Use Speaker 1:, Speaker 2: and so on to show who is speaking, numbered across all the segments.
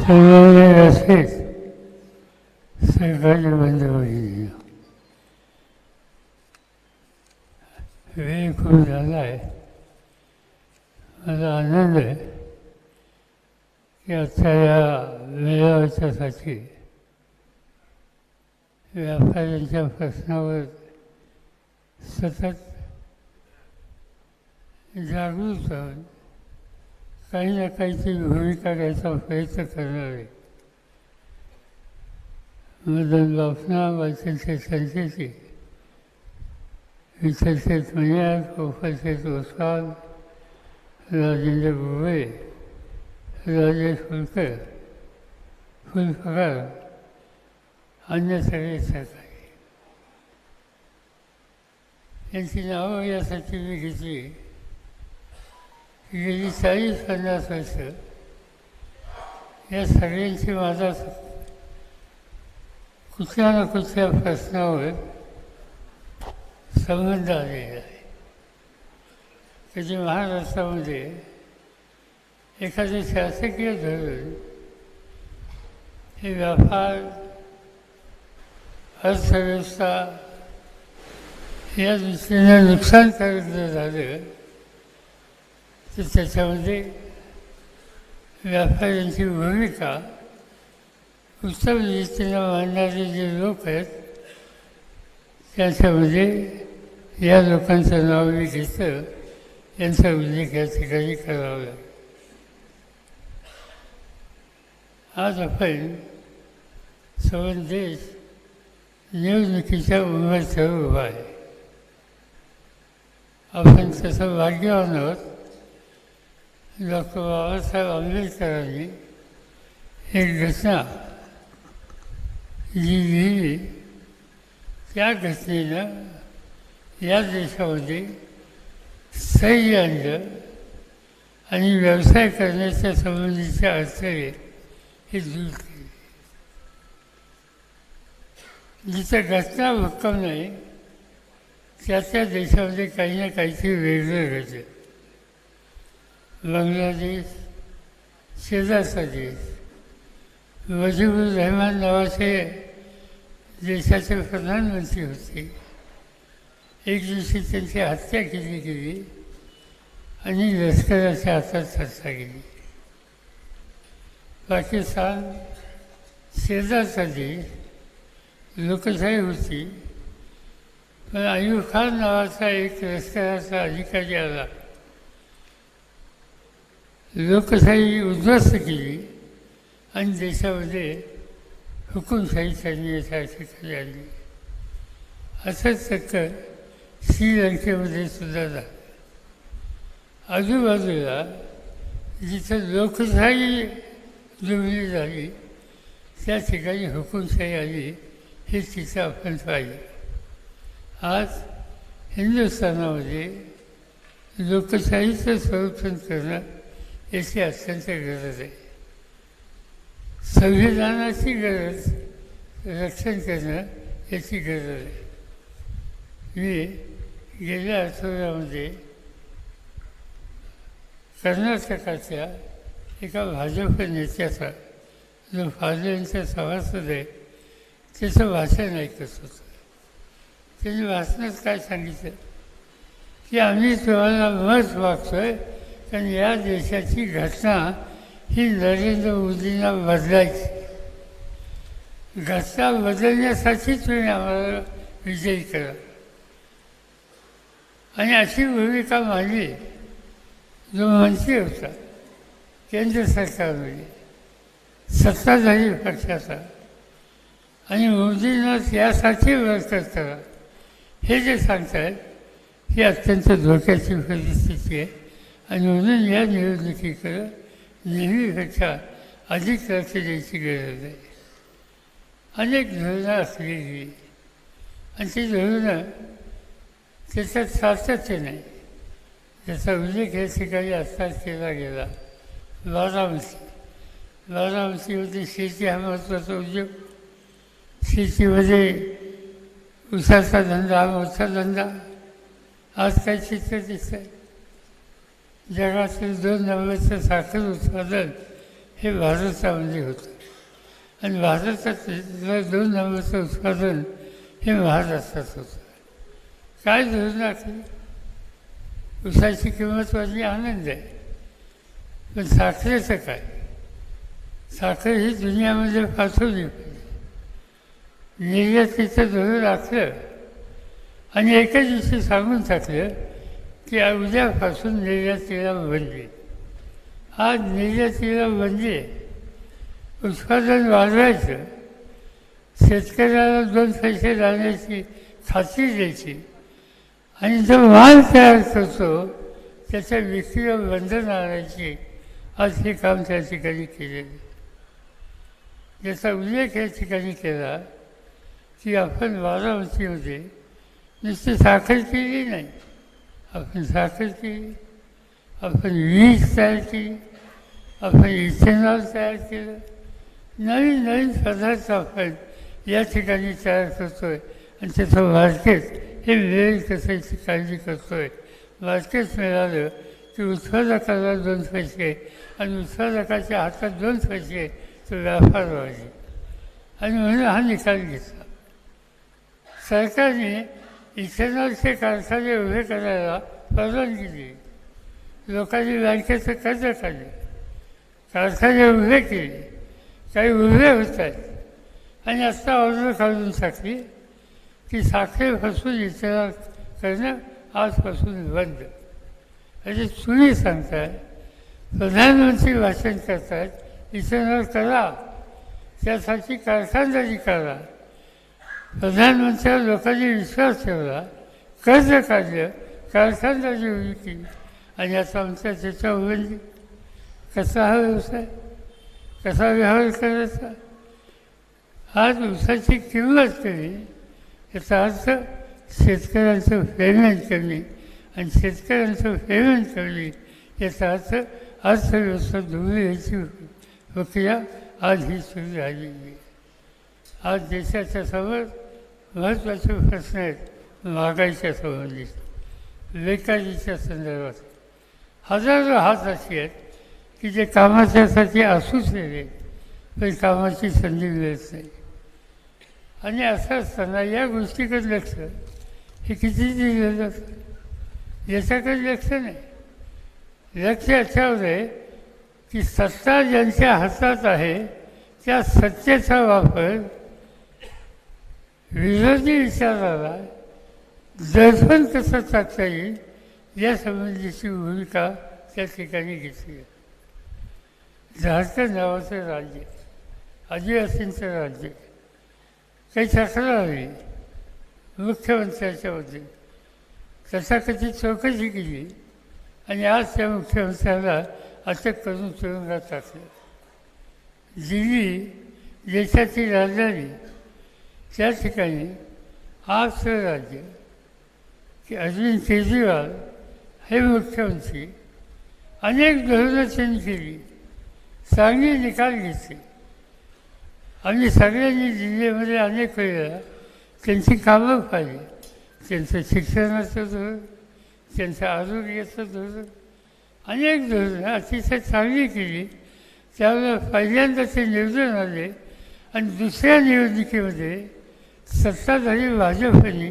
Speaker 1: सर्वांनी असेच सरकारी बंद होईल वेळ खूप झाला आहे मला आनंद आहे. की आजच्या या मेळाव्याच्यासाठी व्यापाऱ्यांच्या प्रश्नावर सतत जागृत काही ना काहीतरी भूमिका घ्यायचा प्रयत्न करणार. आहे मदन बापना वाचनचे संचेची विठ्ठलशेठ मण्यार प्रोफेसर ओसवाल राजेंद्र गुळे राजेश फुलकर फुलफकार अन्य सगळे सहकारी यांची नावं यासाठी मी घेतली. गेली चाळीस पन्नास वर्ष या सगळ्यांची माझा कुठल्या ना कुठल्या प्रश्नावर संबंध आलेला आहे. कधी महाराष्ट्रामध्ये एखादे शासकीय धोरण हे व्यापार अर्थव्यवस्था या दृष्टीने नुकसानकारक जर झालं. तर त्याच्यामध्ये व्यापाऱ्यांची भूमिका उत्तम रीतीनं मांडणारे जे लोक आहेत त्याच्यामध्ये या लोकांचं नाव मी घेतं यांचा उल्लेख या ठिकाणी करावा. लागेल आज आपण सवन देश निवडणुकीच्या उमेदवार उभा आहे. आपण तसं भाग्यवान आहोत. डॉक्टर बाबासाहेब आंबेडकरांनी एक घटना जी लिहिली त्या घटनेनं या देशामध्ये स्थैर्य आणलं आणि व्यवसाय करण्याच्या संबंधीचे अडथळे हे दूर केले. जिथं घटना भक्कम नाही त्या त्या देशामध्ये काही ना काहीतरी वेगळं घडलं. बांगलादेश शेजारचा देश वजीबुर रहमान नावाचे देशाचे प्रधानमंत्री होते. एक दिवशी त्यांची हत्या केली गेली आणि लष्कराच्या हातात चर्चा गेली. पाकिस्तान शेजारचा देश लोकशाही होती पण अयूब खान नावाचा एक लष्कराचा अधिकारी आला. लोकशाही उद्ध्वस्त केली आणि देशामध्ये हुकुमशाही त्यांनी ठिकाणी आणली असंच चक्कर श्रीलंकेमध्ये सुद्धा झालं. आजूबाजूला जिथं लोकशाही जुळली झाली त्या ठिकाणी हुकुमशाही आली हे तिथं आपण पाहिलं. आज हिंदुस्थानामध्ये लोकशाहीचं संरक्षण करणं याची अत्यंत गरज आहे. संविधानाची गरज रक्षण करणं याची गरज आहे. मी गेल्या आठवड्यामध्ये कर्नाटकाच्या एका भाजप नेत्याचा जो फाजलेंचा सभासद आहे त्याचं भाषण ऐकत होतं. त्यांनी भाषणात काय सांगितलं? की आम्ही तुम्हाला मत मागतोय कारण या देशाची घटना ही नरेंद्र मोदींना बदलायची. घटना बदलण्यासाठी तुम्ही आम्हाला विजयी करा आणि अशी भूमिका मांडली जो मंत्री होता केंद्र सरकारमध्ये. सत्ताधारी पक्षाचा. आणि मोदींना यासाठी वर्कर करा हे जे सांगतायत ही अत्यंत धोक्याची परिस्थिती आहे. आणि म्हणून या निवडणुकीकडं नेहमीपेक्षा अधिक लक्ष द्यायची गरज आहे. अनेक धोरणं असलेली आणि ती धोरणं त्याच्यात सातत्य नाही. त्याचा उल्लेख या ठिकाणी असताच केला गेला बारामती बारामतीमध्ये शेती हा महत्त्वाचा उद्योग. शेतीमध्ये ऊसाचा धंदा हा मोठा धंदा. आज काय चित्र दिसत आहे जगातील दोन नंबरचं साखर उत्पादन हे भारतामध्ये होतं. आणि भारतातलं दोन नंबरचं उत्पादन हे महाराष्ट्रात होतं. काय धोरण आखली ऊसाची किंमत वाढली आनंद आहे. पण साखरेचं काय? साखर ही दुनियामध्ये पाठवली पाहिजे. निर्यातीचं धोरण आखलं आणि एका दिवशी सांगून टाकलं की उद्यापासून निर्यातीला बंदी आज निर्यातीला बंदी आहे उत्पादन वाढवायचं शेतकऱ्याला दोन पैसे राहण्याची खात्री द्यायची आणि जो माल तयार करतो त्याच्या विक्रीवर बंधन आणायची आज हे काम त्या ठिकाणी केलेलं याचा उल्लेख या ठिकाणी केला की आपण बारामतीमध्ये नुसती साखर केली नाही. आपण साखरची आपण वीज तयार केली आपण इथेनॉल तयार केलं. नवीन नवीन पदार्थ आपण या ठिकाणी तयार करतो आहे आणि त्याचं मार्केट हे वेळ कसं काळजी करतो आहे मार्केट मिळालं की उत्पादकाला दोन पैसे आणि उत्पादकाच्या हातात दोन पैसे तो व्यापार व्हायचे. आणि म्हणून हा निकाल घेतला. सरकारने इथेनॉलचे कारखाने उभे करायला परवानगी दिली. लोकांनी बँकेचं कर्ज काढले. कारखाने उभे केले. काही उभे होत आहेत आणि आत्ता ऑर्डर काढून टाकली की साखरेपासून इथेनॉल करणं आजपासून बंद. म्हणजे तुम्ही सांगताय प्रधानमंत्री भाषण करतायत इथेनॉल करा. त्यासाठी कारखानदारी करा. प्रधानमंत्र्यावर लोकांनी विश्वास ठेवला. कर्ज काढलं. कारखानदारी उभी केली आणि आता आमच्या त्याच्या उघडली कसा हा व्यवसाय? कसा व्यवहार करायचा? आज ऊसाची किंमत कमी. याचा अर्थ शेतकऱ्यांचं पेमेंट कमी आणि शेतकऱ्यांचं पेमेंट कमी. याचा अर्थ अर्थव्यवस्था डुबली याची प्रक्रिया आज ही सुरू झालेली आहे. आज देशाच्या समोर महत्त्वाचे प्रश्न आहेत. महागाईच्या संबंधित. बेकारीच्या संदर्भात. हजारो हात असे आहेत की जे कामाच्यासाठी असूच नाही पण कामाची संधी मिळत नाही. आणि असं असताना या गोष्टीकडे लक्ष हे किती दिलं जातं याच्याकडे लक्ष नाही. लक्ष याच्यावर आहे की सत्ता ज्यांच्या हातात आहे त्या सत्तेचा वापर विरोधी विचाराला दर्शन कसं टाकता येईल यासंबंधीची भूमिका त्या ठिकाणी घेतली. आहे झारखंड नावाचं राज्य आदिवासींचं राज्य काही तक्रार आली मुख्यमंत्र्याच्याबद्दल तथाकथित चौकशी केली आणि आज त्या मुख्यमंत्र्याला अटक करून तुरुंगात टाकलं. दिल्ली देशाची राजधानी त्या ठिकाणी आजचं राज्य की अरविंद केजरीवाल हे मुख्यमंत्री अनेक धोरणं त्यांनी केली चांगले निकाल घेतले. आम्ही सगळ्यांनी जिल्ह्यामध्ये अनेक वेळेला त्यांची कामं पाहिली. त्यांचं शिक्षणाचं धोरण त्यांचं आरोग्याचं धोरण अनेक धोरणं अतिशय चांगली केली. त्यावेळेला पहिल्यांदा ते निवडून आले आणि दुसऱ्या निवडणुकीमध्ये सत्ताधारी भाजपने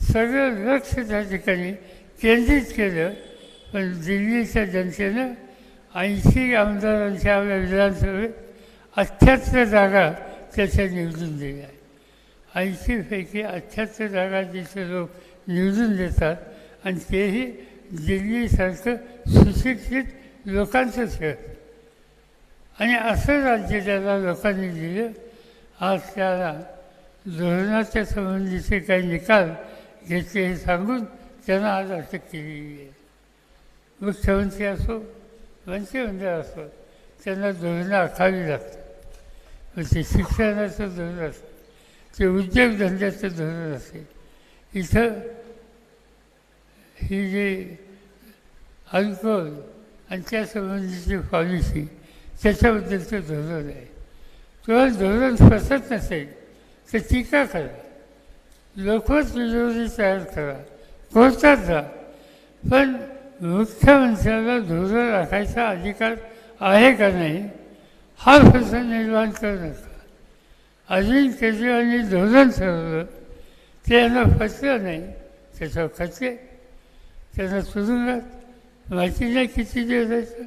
Speaker 1: सगळं लक्ष त्या ठिकाणी केंद्रित केलं. पण दिल्लीच्या जनतेनं ऐंशी आमदारांच्या आपल्या विधानसभेत अठ्ठ्याहत्तर जागा त्याच्या निवडून दिल्या. ऐंशीपैकी अठ्ठ्याहत्तर जागा जिथे लोक निवडून देतात आणि तेही दिल्लीसारखं सुशिक्षित लोकांचं शहर आणि असं राज्य त्याला लोकांनी दिलं आज त्याला धोरणाच्या संबंधीचे काही निकाल घेतले हे सांगून त्यांना आज अटक केलेली आहे. मुख्यमंत्री असो मंत्रिमंडळ असो त्यांना धोरणं आखावी लागतात. ते शिक्षणाचं धोरण असेल ते उद्योगधंद्याचं धोरण असेल इथं ही जे अल्कोहोल आणि त्यासंबंधीची पॉलिसी त्याच्याबद्दलचं धोरण आहे. किंवा धोरण फसत नसेल तर टीका करा. लोकच विरोधी तयार करा. कोर्टात जा. पण मुख्यमंत्र्याला धोरण राखायचा अधिकार आहे का नाही हा प्रश्न निर्माण करू नका. अरविंद केजरीवालनी धोरण ठरवलं ते यांना फसलं नाही त्याच्यावर खचले त्यांना तुरुंगात माहिती नाही किती दिवसाचं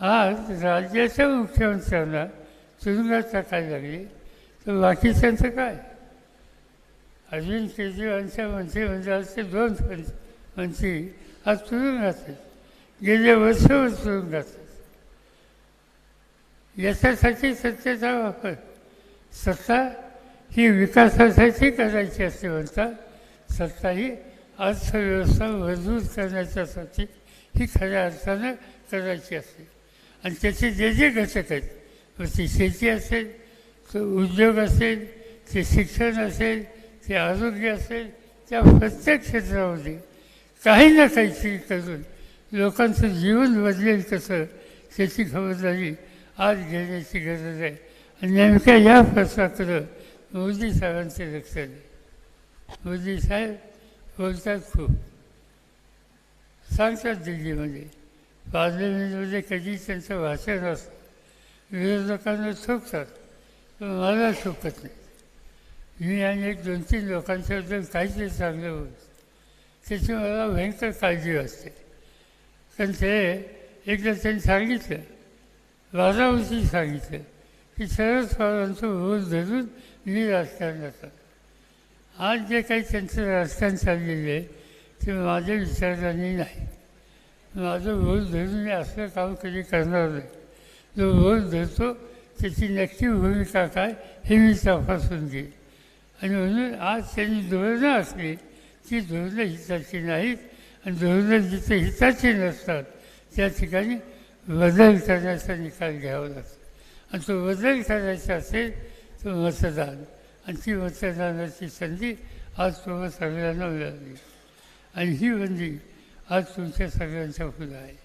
Speaker 1: आज राज्याच्या मुख्यमंत्र्यांना तुरुंगात टाकायला लागली? तर बाकीच्यांचं काय? अरविंद केजरीवालच्या मंत्रिमंडळाचे दोन मं- मंत्री आज तुरुंगात आहेत गेले वर्षभर तुरुंगात आहेत याच्यासाठी सत्तेचा वापर. सत्ता ही विकासासाठी करायची असते म्हणतात सत्ता ही अर्थव्यवस्था मजबूत करण्याच्यासाठी ही खऱ्या अर्थानं करायची असते. आणि त्याचे जे जे घटक आहेत मग ती शेती असेल तो उद्योग असेल ते शिक्षण असेल ते आरोग्य असेल त्या प्रत्येक क्षेत्रामध्ये काही ना काहीतरी करून लोकांचं जीवन बदलेल कसं त्याची खबरदारी आज घेण्याची गरज आहे. आणि नेमक्या या प्रश्नाकडं मोदी साहेबांचे लक्ष आहे. मोदी साहेब बोलतात खूप. सांगतात दिल्लीमध्ये. पार्लमेंटमध्ये कधी त्यांचं भाषण असतं. विरोधकांना ठोकतात. पण मला सुखत नाही. मी आणि एक दोन तीन लोकांच्याबद्दल काहीतरी चांगलं बोलतो त्याची मला भयंकर काळजी वाटते कारण ते एकदा त्यांनी सांगितलं बारावर्षी सांगितलं की शरद पवारांचं भूल धरून मी राजकारणात आलो. आज जे काही त्यांचं राजकारण चाललेलं आहे ते माझ्या विचारांनी नाही. माझं भूल धरून मी असलं काम कधी करणार नाही. जो भूल धरतो त्याची नक्की भूमिका काय हे मी तपासून घेईन. आणि म्हणून आज त्यांनी धोरणं असली ती धोरणं हिताची नाहीत आणि धोरणं जिथे हिताची नसतात त्या ठिकाणी बदल करण्याचा निकाल घ्यावा लागतो. आणि तो बदल करायचा असेल तर मतदान. आणि ती मतदानाची संधी आज तुम्हाला सगळ्यांना मिळाली. आणि ही बंदी आज तुमच्या सगळ्यांच्या पुढं आहे.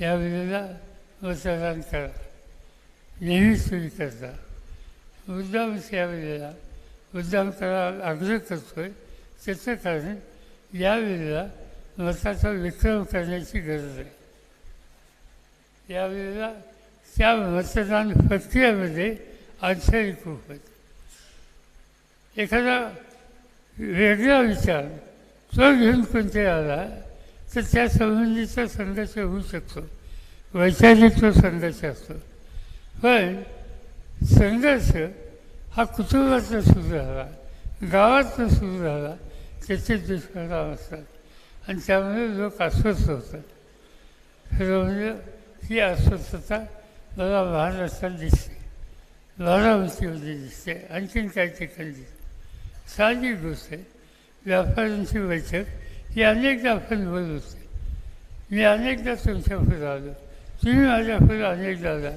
Speaker 1: यावेळेला मतदान करा. नेहमी तुम्ही करता मुद्दामच यावेळेला मुद्दाम करा आग्रह करतो आहे त्याचं कारण यावेळेला मताचा विक्रम करण्याची गरज आहे. यावेळेला त्या मतदान प्रक्रियेमध्ये अडचणी खूप आहेत. एखादा वेगळा विचार तो घेऊन कोणते आला तर त्या संबंधीचा संघर्ष होऊ शकतो. वैचारिक तो संघर्ष असतो. पण संघर्ष हा कुटुंबातनं सुरू झाला. गावातनं सुरू झाला. त्याचे दुष्परिणाम असतात. आणि त्यामुळे लोक अस्वस्थ होतात. खरं म्हणजे ही अस्वस्थता मला महाराष्ट्रात दिसते. बारामतीमध्ये दिसते. आणखीन काही ठिकाणी दिसते. साधी गोष्ट आहे. व्यापाऱ्यांची बैठक ही अनेकदा आपण बोलवते मी अनेकदा तुमच्यापुढे आलो. तुम्ही माझ्या पुढे अनेकदा आला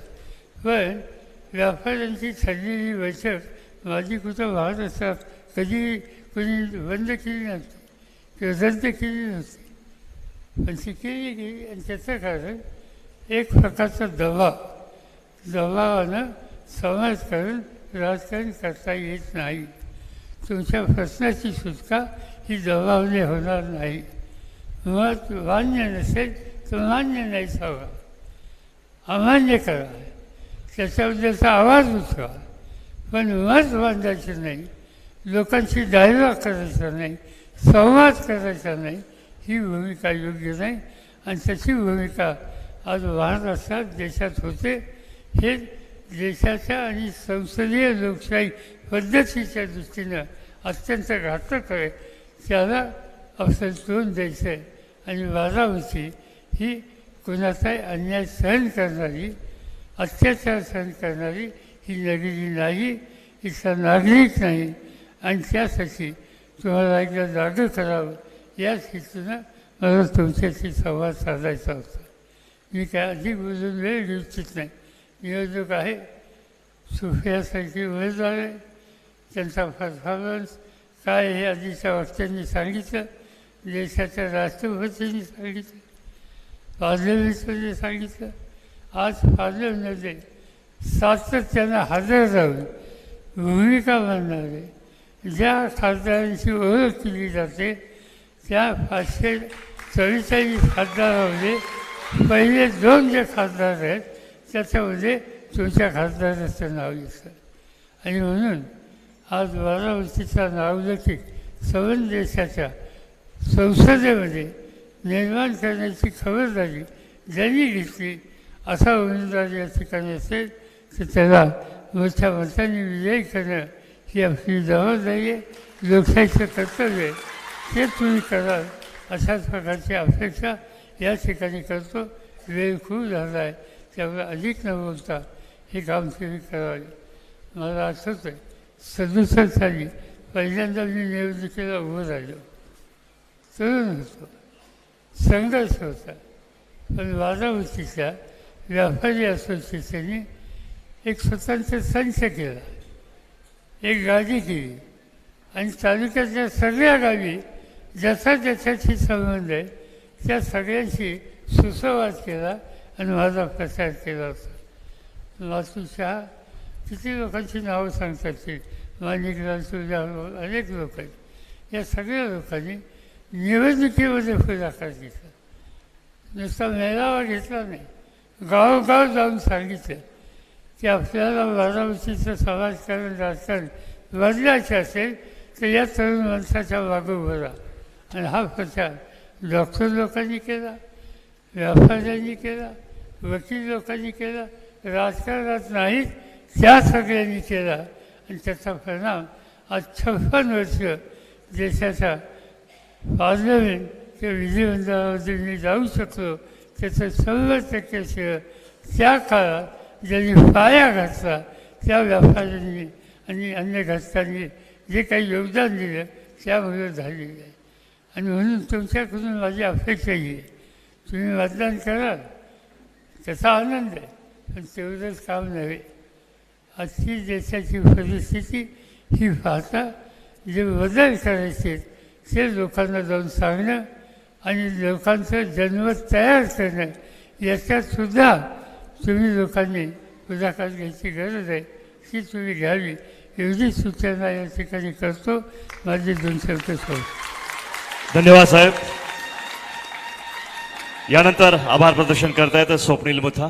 Speaker 1: पण व्यापाऱ्यांची ठरलेली बैठक माझी कुठं महाराष्ट्रात कधी कोणी बंद केली नव्हती किंवा रद्द केली नव्हती पण ती केली गेली आणि त्याचं कारण एक प्रकारचा दबाव. दबावानं समाजकारण राजकारण करता येत नाही. तुमच्या प्रश्नाची सुटका ही दबावने होणार नाही. मत मान्य नसेल तर मान्य नाहीच हवा अमान्य करा. त्याच्याबद्दलचा आवाज उठवा पण मत बांधायचं नाही. लोकांची डायलॉग करायचा नाही. संवाद करायचा नाही. ही भूमिका योग्य नाही. आणि त्याची भूमिका आज महाराष्ट्रात देशात होते. हे देशाच्या आणि संसदीय लोकशाही पद्धतीच्या दृष्टीनं अत्यंत घातक आहे. त्याला असं तोंड द्यायचं आहे आणि बारामती ही कुणाचाही अन्याय सहन करणारी अत्याचार सहन करणारी ही नगरी नाही इथला नागरिक नाही. आणि त्यासाठी तुम्हाला एकदा जागं करावं याच हेतूनं मला तुमच्याशी संवाद साधायचा होता. मी काय अधिक बोलून वेळ घेऊ इच्छित नाही. नियोजक आहे. सुफियासारखी उमेदवार आहे. त्यांचा परफॉर्मन्स काय हे आधीच्या वक्त्यांनी सांगितलं. देशाच्या राष्ट्रपतींनी सांगितलं. पार्लमेंटमध्ये सांगितलं. आज पार्लमेंटमध्ये सातत्यानं हजर राहून भूमिका मांडणारे ज्या खासदारांची ओळख केली जाते त्या पाचशे चव्वेचाळीस खासदारामध्ये पहिले दोन जे खासदार आहेत त्याच्यामध्ये तुमच्या खासदाराचं नाव येतं आणि म्हणून आज बारामतीचा नावलौकिक सवन देशाच्या संसदेमध्ये निर्माण करण्याची खबरदारी ज्यांनी घेतली असा उमेदवार या ठिकाणी असेल तर त्याला मोठ्या मताने विजयी करणं ही आपली जबाबदारी आहे. लोकशाहीचं कर्तव्य आहे. ते तुम्ही कराल अशाच प्रकारची अपेक्षा या ठिकाणी करतो. वेळ खूप झाला आहे. त्यामुळे अधिक न बोलता हे काम तुम्ही करावे मला आठवत आहे सदुसष्ट साली पहिल्यांदा मी निवडणुकीला उभं राहिलो. तरुण होतो. संघर्ष होता. पण बारामतीच्या व्यापारी असोसिएशनने एक स्वतंत्र संच केला. एक गाडी केली. आणि तालुक्यातल्या सगळ्या गावी ज्याचा ज्याच्याशी संबंध आहे त्या सगळ्यांशी सुसंवाद केला आणि माझा प्रचार केला होता मातू किती लोकांची नावं सांगतात ते? माणिकलाल अनेक लोक आहेत. या सगळ्या लोकांनी निवडणुकीमध्ये पुढाकार घेतला. नुसता मेळावा घेतला नाही. गावोगाव जाऊन सांगितलं की आपल्याला बारामतीचं समाजकारण राजकारण बदलायचं असेल तर या तरुण माणसाच्या मागं भरा आणि हा प्रचार डॉक्टर लोकांनी केला व्यापाऱ्यांनी केला वकील लोकांनी केला राजकारणात नाहीत त्या सगळ्यांनी केला. आणि त्याचा परिणाम आज छप्पन वर्ष देशाच्या पार्लमेंट किंवा विधिमंडळामध्ये मी जाऊ शकलो त्याचं शंभर टक्के श्रेय त्या काळात ज्यांनी पाया घातला त्या व्यापाऱ्यांनी आणि अन्य घटकांनी जे काही योगदान दिलं त्यामुळे झालेलं आहे आणि म्हणून तुमच्याकडून माझी अपेक्षा ही आहे. तुम्ही मतदान कराल त्याचा आनंद आहे. पण तेवढंच काम नव्हे. आजची देशाची परिस्थिती ही पाहता जे बदल करायचे ते लोकांना जाऊन सांगणं आणि लोकांचं जन्मत तयार करणं याच्यातसुद्धा तुम्ही लोकांनी पुढाकार घ्यायची गरज आहे ती तुम्ही घ्यावी. एवढी सूचना या ठिकाणी करतो. माझे दोन शब्द सोड
Speaker 2: धन्यवाद साहेब. यानंतर आभार प्रदर्शन करतायत स्वप्नील मुथा.